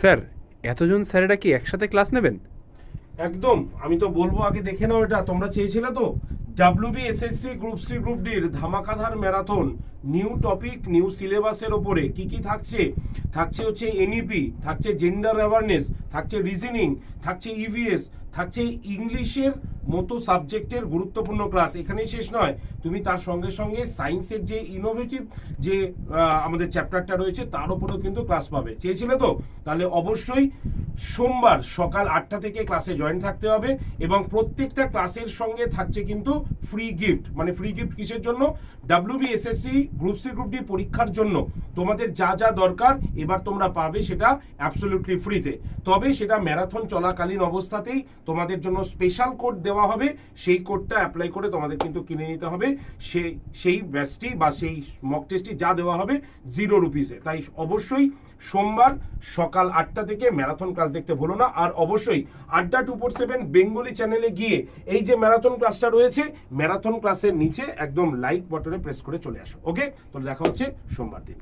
Sir, এতজন স্যারেরা কি একসাথে ক্লাস নেবেন? একদম, আমি তো বলব আগে দেখে নাও এটা, তোমরা চেয়েছিলে তো? WB SSC group C group ডির ধামাকাধার ম্যারাথন নিউ টপিক নিউ সিলেবাসের ওপরে কি কি থাকছে? থাকছে হচ্ছে এনইপি থাকছে জেন্ডার অ্যাওয়ারনেস থাকছে রিজনিং থাকছে ইভিএস থাকছে ইংলিশের মতো সাবজেক্টের গুরুত্বপূর্ণ ক্লাস। এখানেই শেষ নয়। তুমি তার সঙ্গে সঙ্গে সায়েন্সের যে ইনোভেটিভ যে আমাদের চ্যাপ্টারটা রয়েছে, তার উপরেও কিন্তু ক্লাস পাবে। চেয়েছিলে তো? তাহলে অবশ্যই সোমবার সকাল আটটা থেকে ক্লাসে জয়েন থাকতে হবে এবং প্রত্যেকটা ক্লাসের সঙ্গে থাকছে কিন্তু ফ্রি গিফট মানে ফ্রি গিফট কিসের জন্য? WB SSC group C group D পরীক্ষার জন্য। তোমাদের যা যা দরকার এবার তোমরা পাবে সেটা অ্যাবসলিউটলি ফ্রিতে তবে সেটা ম্যারাথন চলাকালীন অবস্থাতেই তোমাদের জন্য স্পেশাল কোড দেওয়া হবে। সেই কোডটা অ্যাপ্লাই করে তোমাদের কিন্তু কিনে নিতে হবে। সেই সেই ব্যাচটি বা সেই মক টেস্টটি যা দেওয়া হবে জিরো রুপিসে তাই অবশ্যই সোমবার সকাল আটটা থেকে ম্যারাথন ক্লাস দেখতে ভুলো না। আর অবশ্যই আড্ডা টু ফোর সেভেন বেঙ্গলি চ্যানেলে গিয়ে এই যে ম্যারাথন ক্লাসটা রয়েছে ম্যারাথন ক্লাসের নিচে একদম লাইক বাটনে প্রেস করে চলে আসো। ওকে তাহলে দেখা হচ্ছে সোমবার দিন।